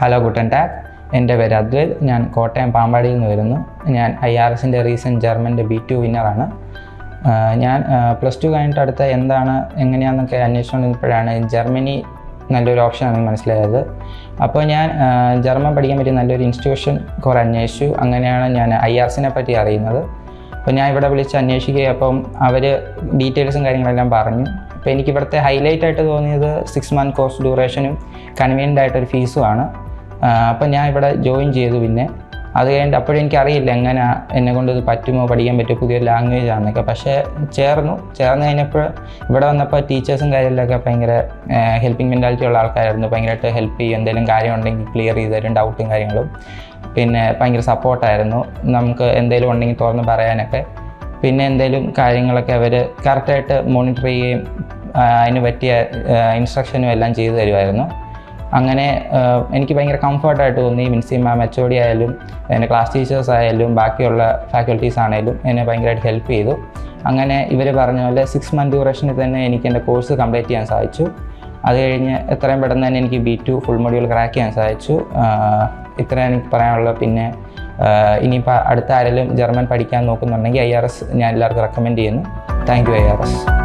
Hello Guten Tak എന്റെ പേര് അദ്വൈത്. ഞാൻ കോട്ടയം പാമ്പാടിയിൽ നിന്ന് വരുന്നു. ഞാൻ ഐ ആർ എസിന്റെ റീസെന്റ് ജർമ്മന്റെ ബി ടു വിന്നറാണ് ഞാൻ പ്ലസ് ടു കഴിഞ്ഞിട്ട് അടുത്ത എന്താണ് എങ്ങനെയാണെന്നൊക്കെ അന്വേഷിച്ചുകൊണ്ടിരുന്നപ്പോഴാണ് ജർമ്മനി നല്ലൊരു ഓപ്ഷനാണെന്ന് മനസ്സിലായത്. അപ്പോൾ ഞാൻ ജർമ്മൻ പഠിക്കാൻ പറ്റിയ നല്ലൊരു ഇൻസ്റ്റിറ്റ്യൂഷൻ കുറേ അന്വേഷിച്ചു. അങ്ങനെയാണ് ഞാൻ ഐ ആർ എസിനെ പറ്റി അറിയുന്നത്. അപ്പോൾ ഞാൻ ഇവിടെ വിളിച്ച് അന്വേഷിക്കുകയും അപ്പം അവർ ഡീറ്റെയിൽസും കാര്യങ്ങളെല്ലാം പറഞ്ഞു. അപ്പോൾ എനിക്ക് ഇവിടുത്തെ ഹൈലൈറ്റ് ആയിട്ട് തോന്നിയത് സിക്സ് മന്ത് കോഴ്സ് ഡ്യൂറേഷനും കൺവീനിയന്റ് ആയിട്ടൊരു ഫീസുമാണ് അപ്പോൾ ഞാൻ ഇവിടെ ജോയിൻ ചെയ്തു പിന്നെ. അത് കഴിഞ്ഞിട്ട് അപ്പോഴും എനിക്കറിയില്ല എങ്ങനെ എന്നെ കൊണ്ട് ഇത് പറ്റുമോ പഠിക്കാൻ പറ്റുമോ പുതിയ ലാംഗ്വേജ് ആണെന്നൊക്കെ. പക്ഷേ ചേർന്നു. ചേർന്ന് കഴിഞ്ഞപ്പോൾ ഇവിടെ വന്നപ്പോൾ ടീച്ചേഴ്സും കാര്യങ്ങളിലൊക്കെ ഭയങ്കര ഹെൽപ്പിംഗ് മെന്റാലിറ്റി ഉള്ള ആൾക്കാരായിരുന്നു. ഭയങ്കരമായിട്ട് ഹെൽപ്പ് ചെയ്യും. എന്തെങ്കിലും കാര്യം ഉണ്ടെങ്കിൽ ക്ലിയർ ചെയ്ത് തരും ഡൗട്ടും കാര്യങ്ങളും. പിന്നെ ഭയങ്കര സപ്പോർട്ടായിരുന്നു നമുക്ക് എന്തെങ്കിലും ഉണ്ടെങ്കിൽ തുറന്ന് പറയാനൊക്കെ. പിന്നെ എന്തെങ്കിലും കാര്യങ്ങളൊക്കെ അവർ കറക്റ്റായിട്ട് മോണിറ്റർ ചെയ്യുകയും അതിന് പറ്റിയ ഇൻസ്ട്രക്ഷനും എല്ലാം ചെയ്തു തരുമായിരുന്നു. അങ്ങനെ എനിക്ക് ഭയങ്കര കംഫർട്ടായിട്ട് തോന്നി. Mincy ma'am H O D ആയാലും എന്റെ ക്ലാസ് ടീച്ചേഴ്സ് ആയാലും ബാക്കിയുള്ള ഫാക്കൽറ്റീസ് ആണെങ്കിലും എന്നെ ഭയങ്കരമായിട്ട് ഹെൽപ്പ് ചെയ്തു. അങ്ങനെ ഇവർ പറഞ്ഞ പോലെ സിക്സ് മന്ത് ഡ്യൂറേഷനിൽ തന്നെ എനിക്ക് എന്റെ കോഴ്സ് കംപ്ലീറ്റ് ചെയ്യാൻ സാധിച്ചു. അത് കഴിഞ്ഞ് എത്രയും പെട്ടെന്ന് തന്നെ എനിക്ക് B two full module crack ചെയ്യാൻ സാധിച്ചു. ഇത്രയും എനിക്ക് പറയാനുള്ള പിന്നെ ഇനിയിപ്പോൾ അടുത്ത ആരെങ്കിലും ജർമ്മൻ പഠിക്കാൻ നോക്കുന്നുണ്ടെങ്കിൽ ഐ ആർ എസ് ഞാൻ എല്ലാവർക്കും റെക്കമെൻഡ് ചെയ്യുന്നു. Thank you I R S